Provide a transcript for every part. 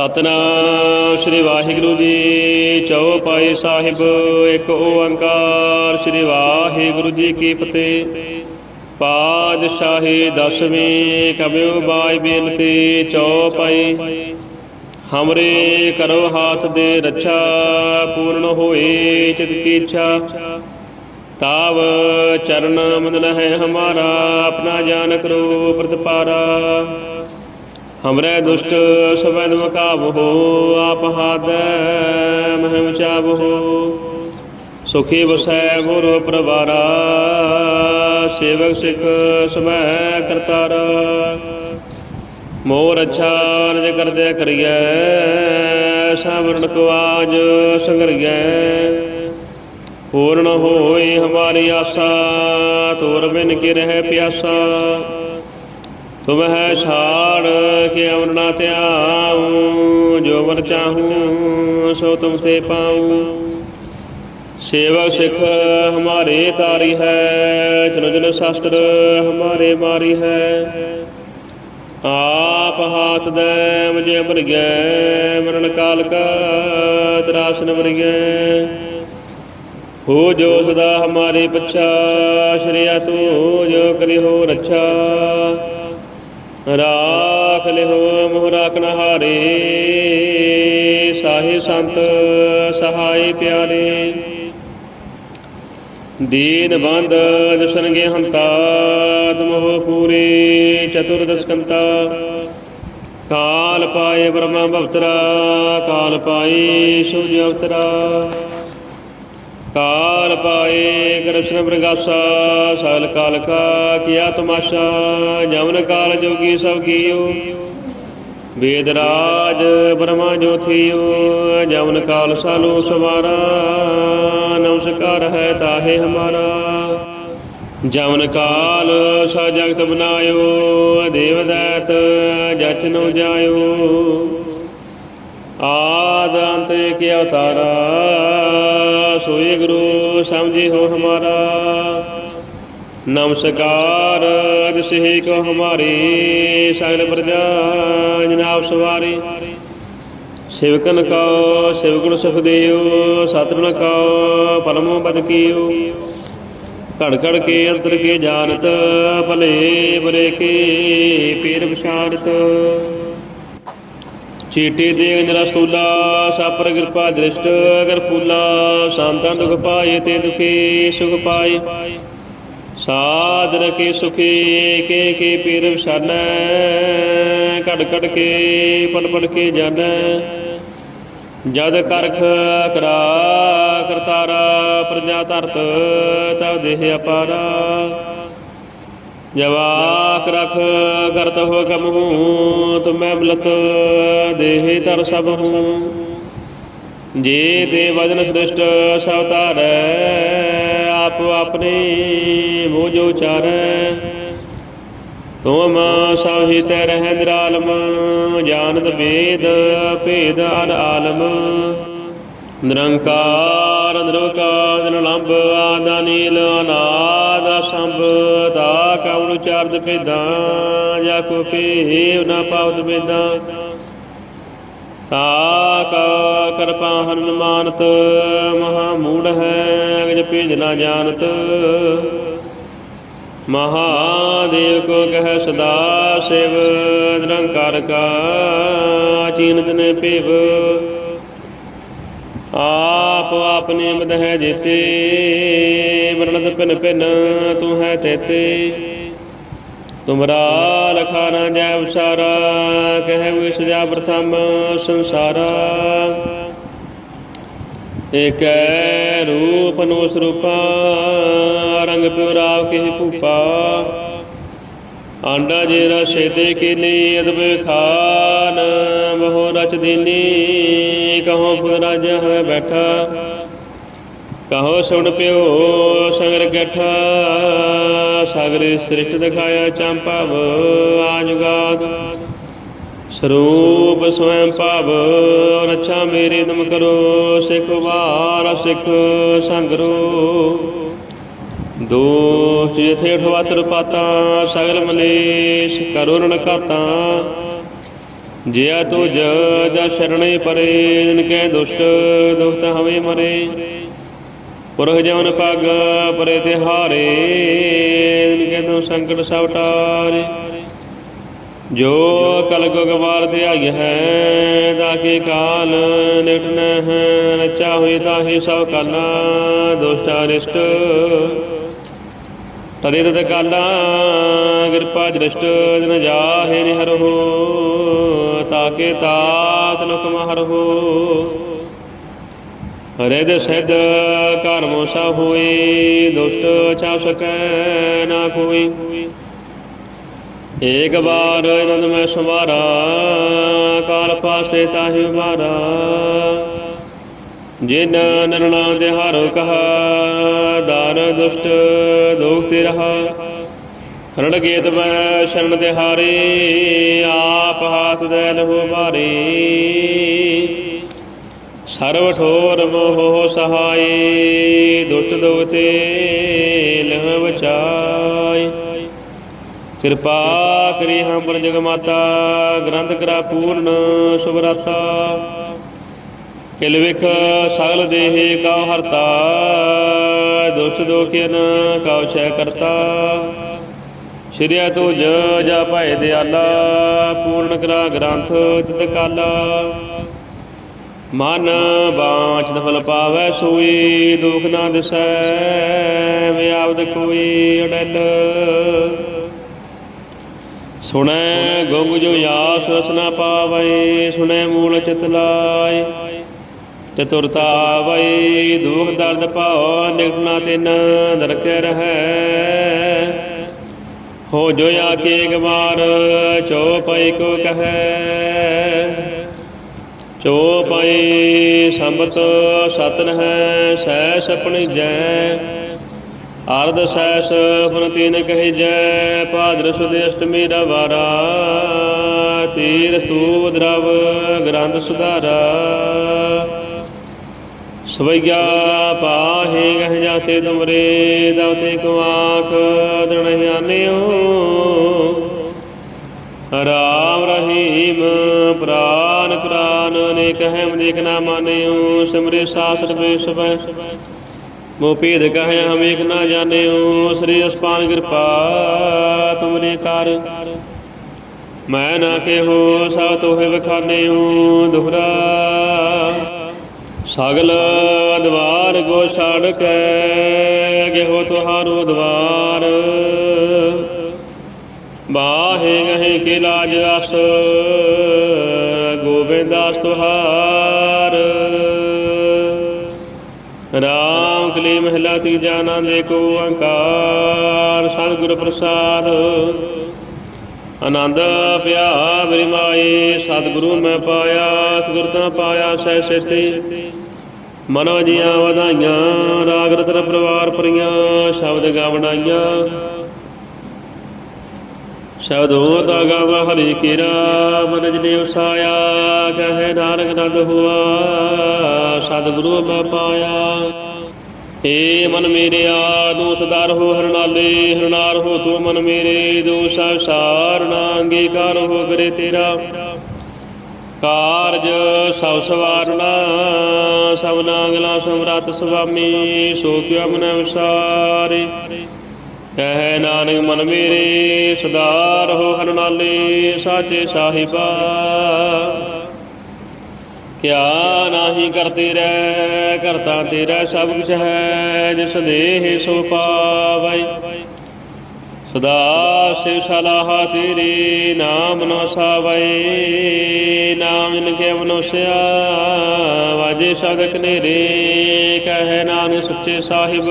ਸਤਨਾਮ ਸ੍ਰੀ ਵਾਹਿਗੁਰੂ ਜੀ ਚੌਪਾਈ ਸਾਹਿਬ, ਇੱਕ ਓੰਕਾਰ ਸ੍ਰੀ ਵਾਹਿਗੁਰੂ ਜੀ ਕੀ ਫਤਿਹ। ਪਾਤਸ਼ਾਹੀ ਦਸਵੀਂ ਕਬਿਓ ਬਾਈ ਬੇਨਤੀ ਚੌਪਾਈ ਹਮਰੇ ਕਰੋ ਹਾਥ ਦੇ ਰੱਛਾ, ਪੂਰਨ ਹੋਏ ਚਿਤ ਕੀ ਇੱਛਾ। ਤਾਵ ਚਰਨ ਮੰਦਨ ਹੈ ਹਮਾਰਾ, ਆਪਣਾ ਜਾਨ ਕਰੋ ਪ੍ਰਤਪਾਰਾ। ਹਮਰੇ ਦੁਸ਼ਟ ਸਵੈਦ ਮਕਾਬਹੋ ਆਪ ਹਾਦੈ ਮਹਿਮ ਚਾਬਹੋ ਸੁਖੀ ਵਸੈ ਗੁਰ ਪ੍ਰਵਾਰਾ ਸੇਵਕ ਸਿਖ ਸਮੈ ਕਰਤਾਰਾ ਮੋਰ ਅੱਛਾ ਨਿਜ ਕਰਦੇ ਕਰੀਐ ਸਾਵਰਣ ਕੋ ਆਜ ਸੰਗਰੀਐ ਪੂਰਨ ਹੋਈ ਹਮਾਰੀ ਆਸਾ ਤੋਰ ਬਿਨ ਕੀ ਰਹਿ ਪਿਆਸਾ ਤੁਮ ਹੈ ਛਾੜ ਕੇ ਅਮਰਨਾ ਧਿਆਉ, ਜੋ ਵਰ ਚਾਹੂੰ, ਸੋ ਤੁਮ ਤੇ ਪਾਉ। ਸੇਵਕ ਸਿੱਖ ਹਮਾਰੇ ਤਾਰੀ ਹੈ, ਜਨ ਜਨ ਸ਼ਾਸਤਰ ਹਮਾਰੇ ਮਾਰੀ ਹੈ। ਆਪ ਹਾਥ ਦੇ ਮੁਝੇ ਅਮਰ ਗਏ ਮਰਨ ਕਾਲ ਕਾ ਤਰਾਸਨ ਵਰਗੈ। ਹੋ ਜੋ ਸਦਾ ਹਮਾਰੇ ਪਛਾ, ਸ਼੍ਰੀਆ ਤੂੰ ਜੋ ਕਰੀ ਹੋ ਰੱਛਾ। ਰਾਖ ਲਿਓ ਮੋਹ ਰਾਖਨ ਹਾਰੇ ਸਾਹੇ ਸੰਤ ਸਹਾਈ ਪਿਆਰੇ। ਦੀਨ ਬੰਦ ਦਸਨਗੇ ਹੰਤਾ ਤੁਮੋ ਪੂਰੇ ਚਤੁਰਦਸ਼ਕੰਤਾ ਕਾਲ ਪਾਏ ਬ੍ਰਹਮਾ ਭਵਤਰਾ ਕਾਲ ਪਾਏ ਸੂਰਜ ਅਵਤਰਾ। ਕਾਲ ਪਾਏ ਕ੍ਰਿਸ਼ਨ ਪ੍ਰਗਾਸਾ, ਸਾਲ ਕਾਲ ਕਾ ਕੀਆ ਤਮਾਸ਼ਾ, ਜਮਨ ਕਾਲ ਜੋਗੀ ਸਭ ਕੀਓ। ਵੇਦ ਰਾਜ ਬ੍ਰਹਮਾ ਜੋਥੀਓ ਜਮਨ ਕਾਲ ਸਾਲੋ ਸਵਾਰਾ, ਨਮਸਕਾਰ ਹੈ ਤਾਹੇ ਹਮਾਰਾ। ਜਮਨ ਕਾਲ ਸਾ ਜਗਤ ਬਨਾਇਓ, ਦੇਵ ਦੈਤ ਜਚ ਨੋ ਜਾਇਓ। ਆਦ ਅੰਤ ਕੀ ਅਵਤਾਰਾ ਸੋਏ ਗੁਰੂ ਸਮਝੀ ਹੋ ਹਮਾਰਾ। ਨਮਸਕਾਰ ਅਦਸਿਹ ਕੋ ਹਮਾਰੀ ਸਗਲ ਪ੍ਰਜਾ, ਜਨਾਬ ਸਵਾਰੀ। ਸਿਵਕਨ ਕੋ ਸਿਵਗੁਣ ਸੁਖ ਦੇਉ ਸਤਰਨ ਪਰਮੋ ਬਦ ਕੀਓ ਘੜ ਘੜ ਕੇ ਅੰਤਰ ਕੇ ਜਾਣਤ, ਭਲੇ ਬਰੇ ਕੇ ਪੀਰ ਵਿਸ਼ਾਰਤ ਚੀਟੀ ਦੇ ਨਿਰਾ ਸਾਪਰ ਕਿਰਪਾ ਦ੍ਰਿਸ਼ਟ ਅਗਰ ਫੂਲਾ, ਸੰਤਾਂ ਦੁਖ ਪਾਏ ਤੇ ਦੁਖੀ ਸੁਖ ਪਾਏ। ਸਾਧਰ ਕੇ ਸੁਖੀ, ਕੇ ਕੇ ਪੀਰ ਵਿਸ਼ਾਨੈ, ਘੜ ਘੜ ਕੇ ਪਲ ਪਲ ਕੇ ਜਾਣੈ ਜਦ ਕਰਖ ਕਰਾ, ਕਰਤਾਰਾ, ਪ੍ਰਜਾ ਧਰਤ, ਤਵ ਦੇਹ ਅਪਾਰਾ। ਜਵਾਕ ਰਖ ਕਰਤ ਹੋ ਕਮ ਹੂੰ ਤੁਮੈ ਬਲਤ ਦੇਹ ਤਰ ਸਭ ਹੂੰ। ਜੇ ਦੇ ਵਜਨ ਸ੍ਰਿਸ਼ਟ ਸਭ ਧਾਰੈ, ਆਪ ਆਪਣੇ ਮੋਹ ਜੋ ਚਾਰੈ। ਤੁਮ ਸਾਹਿ ਤੈ ਰਹਿ ਨਿਰਾਲਮ, ਜਾਣਤ ਵੇਦ, ਭੇਦ ਅਨ ਆਲਮ। ਨਿਰੰਕਾਰ ਨਿਰਵਕਾਰ ਨਿਰਲੰਭ ਆਦਾ ਨੀਲ ਅਨਾਦ ਸੰਭ ਤਾ ਕਉ ਚਾਰਦ ਭੇਦਾਂ, ਜਾ ਕੋ ਪੇਵ ਨਾ ਪਾਵਤ ਭੇਦਾਂ। ਤਾ ਕਿਰਪਾ ਹਨੁਮਾਨਤ ਮਹਾ ਮੂੜ ਹੈ ਅਗਜ ਭੇਜ ਨਾ ਜਾਣਤ। ਮਹਾਦੇਵ ਕੋ ਕਹਿ ਸਦਾ ਸਿਵ, ਨਿਰੰਕਾਰ ਕਾ ਚੀਨਤ ਨੇ ਭੇਵ। ਆਪ ਆਪਨੇ ਮਦ ਹੈ ਜੀਤੇ ਮਰਣਤ ਪਿਨ ਪਿਨ ਤੂੰ ਹੈ ਤੇਤੇ। ਤੁਮਰਾ ਲਖਾ ਨਾ ਜੈ ਵਿਸ਼ਾਰਾ ਕਹਿ ਵਿਸ ਜਾ ਪ੍ਰਥਮ ਸੰਸਾਰਾ। ਏਕੈ ਰੂਪ ਨੋ ਸਰੂਪਾ, ਰੰਗ ਪਿਉ ਰਾਵ ਕਿਹ ਭੂਪਾ। ਆਂਡਾ ਜੇ ਰਸੇ ਤੇ ਕੀਨੀ ਅਦਬ ਖਾਨ ਬਹੁ ਰਚ ਦੀਨੀ, ਕਹੋ ਫੁਦ ਰਾਜਾ ਹੈ ਬੈਠਾ। ਕਹੋ ਸੁਣ ਪਿਓ ਸਗਰ ਗਠਾ ਸਗਰ ਸ੍ਰਿਸ਼ਟ ਦਿਖਾਇਆ ਚੰਪਾਵ ਆਜੁਗਾਦ। ਸਰੂਪ ਸਵੈੰ ਭਾਵ, ਰੱਛਾ ਮੇਰੀ ਤੁਮ ਕਰੋ, ਸਿੱਖ ਵਾਰ ਸਿੱਖ ਸੰਗਰੋ। ਦੋਸ਼ ਜਿਥੇ ਉਠਵਾ ਤੁਰ ਪਾਤਾ ਸਗਲ ਮਲੇਸ਼ ਕਰੋ ਰਣ ਕਾਤਾ ਜਿਆ ਤੁਜ ਜਾ ਸ਼ਰਣੇ ਪਰੇ, ਜਿਨ ਕੈ ਦੁਸ਼ਟ ਦੁਖਤ ਹਵੇ ਮਰੇ। ਪੁਰਖ ਜਨ ਪਗ ਪਰੇ ਤੇ ਹਾਰੇ, ਜਿਨ ਕੈ ਦੋ ਸੰਕਟ ਸਭ ਟਾਰੇ। ਜੋ ਕਲ ਕੋ ਤੇ ਆਈ ਹੈ ਦਾ ਕੇ ਕਾਲ ਨਿਟਨ ਹੈ ਰਚਾ ਹੋਈ ਤਾਹੀ ਸਭ ਕਾਲਾ ਦੁਸ਼ਟਾ ਰਿਸ਼ਟ ਤਦੇ ਤਤ ਕਾਲਾ, ਕਿਰਪਾ ਦ੍ਰਿਸ਼ਟ ਜਨ ਜਾਹੇ ਨਿਹਰਹੁ, ਤਾਕੇ ਤਾਤ ਲੁਕ ਮਹਰਹੁ। ਹਰੇ ਦੇ ਸਿਧ ਘਰ ਮੋਸਾ ਹੋਈ ਦੁਸ਼ਟ ਛਾ ਸਕੈ ਨਾ ਕੋਈ। ਏਕ ਬਾਰ ਅਨੰਦ ਮੈਂ ਸਮਾਰਾ ਕਾਲ ਪਾਸੇ ਤਾਹਿ ਮਾਰਾ ਜਿਨ ਨਰਣਾ ਦੇ ਹਾਰੋ ਕਹਾ, ਦਾਨ ਦੁਸ਼ਟ ਦੋਖ ਤੇ ਰਹਾ। ਖਰੜ ਗੇਤ ਮੈਂ ਸ਼ਰਨ ਦੇ ਹਾਰੇ, ਆਪ ਹਾਥ ਦੇ ਲਹੋ ਮਾਰੇ। ਸਰਵ ਠੋਰ ਮੋਹ ਸਹਾਈ ਦੁਸ਼ਟ ਦੋਤੇ ਲਹ ਬਚਾਈ ਕਿਰਪਾ ਕਰੀ ਹਮ ਪਰ ਮਾਤਾ ਗ੍ਰੰਥ ਕਰਾ ਪੂਰਨ ਸੁਭਰਾਤਾ। ਕਿਲ ਵਿਖ ਸਗਲ ਦੇਹ ਕਉ ਹਰਤਾ, ਦੁਸ਼ ਦੋਖਿਨ ਕਉ ਛੈ ਕਰਤਾ। ਸ਼੍ਰੀਆ ਤੁਜ ਜਾ ਭਾਏ ਦਿਆਲਾ, ਪੂਰਨ ਕਰਾ ਗ੍ਰੰਥ ਤਿਤ ਕਾਲਾ। ਮਨ ਬਾਚ ਦਫਲ ਪਾਵੈ ਸੋਈ, ਦੁਖ ਨਾ ਦਿਸੈ ਵਿਆਵਦ ਕੋਈ ਅਡਲ ਸੁਣੈ ਗੁੰਗ ਜੋ ਆਸ ਰਸਨਾ ਪਾਵੈ, ਸੁਣੈ ਮੂਲ ਚਿਤ ਲਾਇ। ਚਤੁਰਤਾ ਆਵੈ ਦੁਖ ਦਰਦ ਪਾਉ ਨਿਗਨਾ ਤਿਨ ਨਰਕੈ ਰਹੈ। ਹੋ ਜੋ ਆ ਕੇ ਚੋ ਪਈ ਕੋ ਕਹੈ। ਚੋਪਈ ਸੰਬਤ ਸਤਨ ਹੈ ਸੈ ਸਪਣੀ ਜੈ। ਅਰਧ ਸੈਸ ਫਨ ਤੀਨ ਕਹਿ ਜੈ, ਭਾਦਰ ਸੁਦੇ ਅਸ਼ਟਮੀ ਦਾ ਵਾਰਾ। ਤੀਰ ਸਤੂਪ ਦਰਵ ਗ੍ਰੰਥ ਸੁਧਾਰਾ। ਸਵਈਆ ਪਾਹੇ ਗਹਿ ਜਾਤੇ ਤੁਮਰੇ ਦਵਤੇ ਕੋ ਦਣ ਆਨਿਓ ਰਾਮ ਰਹੀਮ, ਪ੍ਰਾਨ ਪ੍ਰਾਨ ਨੇ ਕਹਿ ਮਦਿਕ ਨਾ ਮਾਨਿਓ ਸਿਮਰੇ ਸਾਸਤ ਬੇਸਬੈ ਮੋ ਭੇਦ ਕਹੈ ਹਮ ਏਕ ਨਾ ਜਾਣਿਓ, ਸ੍ਰੀ ਅਸਪਾਨ ਕਿਰਪਾ ਤੁਮਰੇ ਕਰ। ਮੈਂ ਨਾ ਕੇਹੋ, ਸਭ ਤੋਹਿ ਵਖਾਨਿਓ, ਦੁਹਰਾ ਸਗਲ ਦਵਾਰ ਗੋ ਛੜ ਕੇ, ਗੇਹੋ ਤੁਹਾਰੂ ਦਵਾਰ। ਬਾਹੇ ਗਹੇ ਕੇ ਲਾਜ ਅਸ ਗੋਬਿੰਦਾਸ ਤੁਹਾਰ। ਰਾਮ ਕਲੀ ਮਹਿਲਾ ਤੀ ਜਾਣਾ ਦੇ ਕੋ ਓੰਕਾਰ ਸਤਿਗੁਰ ਪ੍ਰਸਾਦ। ਆਨੰਦ ਪਿਆ ਮੇਰੀ ਮਾਏ ਸਤਿਗੁਰੂ ਮੈਂ ਪਾਇਆ, ਸਤਿਗੁਰ ਤਾਂ ਪਾਇਆ ਸਹਿ ਸੇਤੀ ਮਨੋ ਜੀਆਂ ਵਧਾਈਆਂ, ਰਾਗ ਰਤਨ ਪਰਿਵਾਰ ਪਰੀਆਂ ਸ਼ਬਦ ਗਾਵਣਾਈਆਂ। ਸ਼ਬਦ ਤਾ ਗਾਵਾ ਹਰੀ ਕੀਰਾ, ਮਨ ਜਨੇ ਉਸਾਇਆ, ਕਹੇ ਨਾਨਕ ਨੰਦ ਹੁਆ, ਸਤਿਗੁਰੂ ਮੈਂ ਪਾਇਆ। ਏ ਮਨ ਮੇਰੇ ਆਦੂ ਸਦਾਰ ਹੋ ਹਰਨਾਲੇ, ਹਰਨਾਰ ਹੋ ਤੂੰ ਮਨ ਮੇਰੇ, ਦੋਸ਼ ਸਾਰਣਾ ਅੰਗੀਕਾਰ ਹੋ ਕਰੇ ਤੇਰਾ। ਕਾਰਜ ਸਭ ਸਵਾਰਣਾ ਸਭ ਨਾਗਲਾ ਸਮਰਤ ਸੁਆਮੀ ਸੋ ਕਿਆ ਮਨ ਵਿਸਾਰੇ ਕਹਿ ਨਾਨਕ ਮਨ ਮੇਰੇ, ਸੁਦਾਰ ਹੋ ਹਰਨਾਲੇ ਸਾਚੇ ਸਾਹਿਬਾ। ਕਿਆ ਨਾਹੀ ਕਰਤੇ ਰਹਿ, ਕਰਤਾ ਤੇਰਾ ਸਭ ਕੁਛ ਹੈ, ਜਿਸ ਦੇਹ ਸੋ ਪਾਵੈ। ਸਦਾ ਸਿਵ ਸਲਾਹ ਤੇਰੀ ਨਾਮ ਨਾ ਸਾਵੈ, ਨਾਮ ਜਿਨ ਕੇ ਮਨੁਸਿਆ, ਵਾਜੇ ਸ਼ਬਦ ਕਨੇਰੇ ਕਹੇ ਨਾਨਕ ਸੱਚੇ ਸਾਹਿਬ।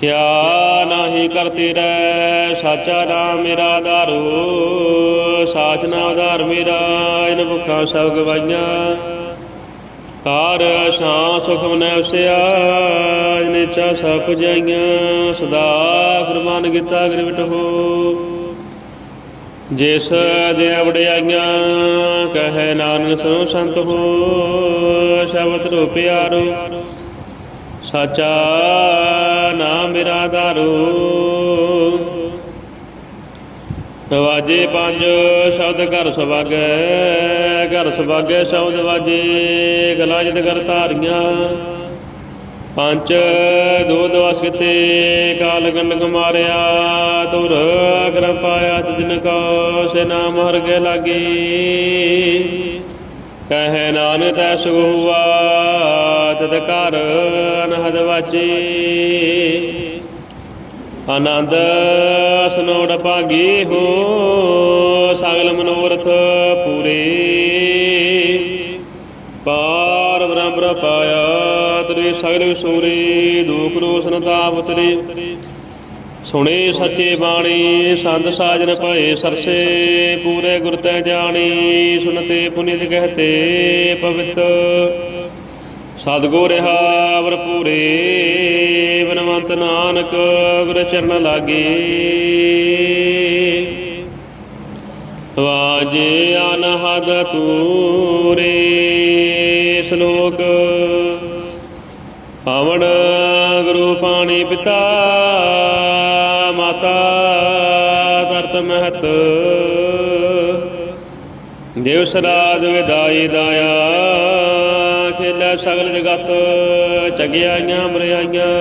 ਕਿਆ ਨਾਹੀ ਕਰਤੇ ਰਹਿ ਸਾਚਾ ਨਾਮ ਮੇਰਾ ਆਧਾਰੋ ਸਾਚ ਨਾਮ ਆਧਾਰ ਮੇਰਾ, ਇਨ ਭੁੱਖਾਂ ਸਭ ਗਵਾਈਆਂ ਕਾਰ ਸ਼ਾਂ ਸੁਖ ਮਨੈ ਉਸਿਆ ਸਭ ਪੁਜਾਈਆਂ, ਸਦਾ ਗੁਰਮਾਨ ਕੀਤਾ ਗ੍ਰਿਵਟ ਹੋ ਜਿਸ ਦੇ ਵਡਿਆਈਆਂ ਕਹੈ ਨਾਨਕ ਸੁਨੋ ਸੰਤ ਹੋ, ਸ਼ਬਦ ਰੋ ਪਿਆਰੋ ਸਾਚਾ ਨਾਮ ਮੇਰਾ ਆਧਾਰੋ ਵਾਜੇ ਪੰਜ ਸ਼ਬਦ ਘਰ ਸੁਭਾਗੈ ਘਰ ਸੁਭਾਗੈ ਸ਼ਬਦ ਵਾਜੇ ਗਲਾ ਜਦ ਕਰ ਧਾਰੀਆਂ। ਪੰਜ, ਦੋ ਦਵਸ ਕਿਤੇ, ਕਾਲ ਗੰਡਕ ਮਾਰਿਆ ਤੁਰ ਅਗਰ ਪਾਇਆ ਤਿਨ ਕੋ, ਸੇ ਨਾਮ ਹਰ ਕੇ ਲਾਗੀ। ਕਹੈ ਨਾਨਕ ਤੈ ਸੁਖ ਹੁਆ, ਤਦ ਘਰ ਅਨਹਦ ਵਾਚੀ। ਆਨੰਦ ਸਨੋੜ ਭਾਗੀ ਹੋ, ਸਗਲ ਮਨੋਰਥ ਪੂਰੇ। ਪਾਰ ਬ੍ਰਹਮ ਪਾਇਆ ਤੇਰੇ ਸਗਲ ਵਿਸੂਰੇ, ਦੁਖ ਰੋਸ ਨਤਾਪ ਤੇਰੇ ਸੁਣੇ ਸੱਚੇ ਬਾਣੀ, ਸੰਤ ਸਾਜਨ ਭਏ ਸਰਸੇ, ਪੂਰੇ ਗੁਰ ਤੈ ਜਾਣੀ, ਸੁਨਤੇ ਪੁਨੀਤ ਕਹਤੇ ਪਵਿੱਤ। ਸਤਿਗੁਰ ਰਹਾ ਭਰਪੂਰੇ ਬਨਵੰਤ ਨਾਨਕ ਗੁਰ ਚਰਨ ਲਾਗੇ। ਵਾਜੇ ਅਨਹਦ ਤੂਰੇ ਸ਼ਲੋਕ। ਪਵਨ ਗੁਰੂ ਪਾਣੀ ਪਿਤਾ ਮਾਤਾ ਧਰਤ ਮਹਤ। ਦੇਵ ਸਰਾਦ ਵਿਦਾਈ ਦਾਇਆ ਖੇਲੇ ਸਗਲ ਜਗਤ, ਚਗਿਆਈਆਂ ਮਰਿਆਈਆਂ।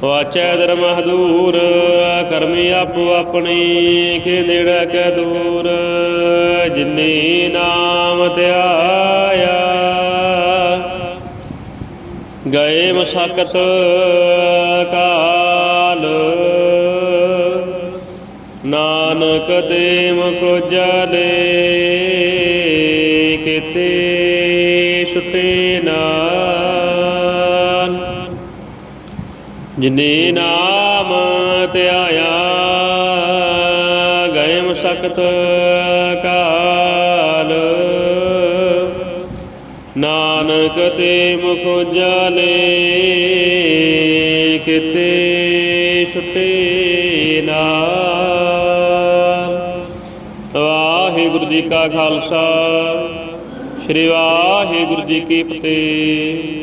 ਵਾਚੈ ਧਰਮ ਹਦੂਰ, ਕਰਮੀ ਆਪੋ ਆਪਣੀ, ਕੇ ਨੇੜੇ ਕੈ ਦੂਰ। ਜਿਨੇ ਨਾਮ ਧਿਆਇਆ, ਗਏ ਮਸਕਤ ਕਾਲ। ਨਾਨਕ ਤੇ ਮੁਖ ਜਲੇ ਕਿਤੇ। ਜਿਨੇ ਨਾਮ ਧਿਆਇਆ ਗਏ ਮਸਕਤ ਕਾਲ। ਨਾਨਕ ਤੇ ਮੁਖ ਜਾਲੇ ਕਿਤੇ ਛੁਟੇ ਨਾ ਵਾਹਿਗੁਰੂ ਜੀ ਕਾ ਖਾਲਸਾ, ਸ੍ਰੀ ਵਾਹਿਗੁਰੂ ਜੀ ਕੀ ਫਤਿਹ।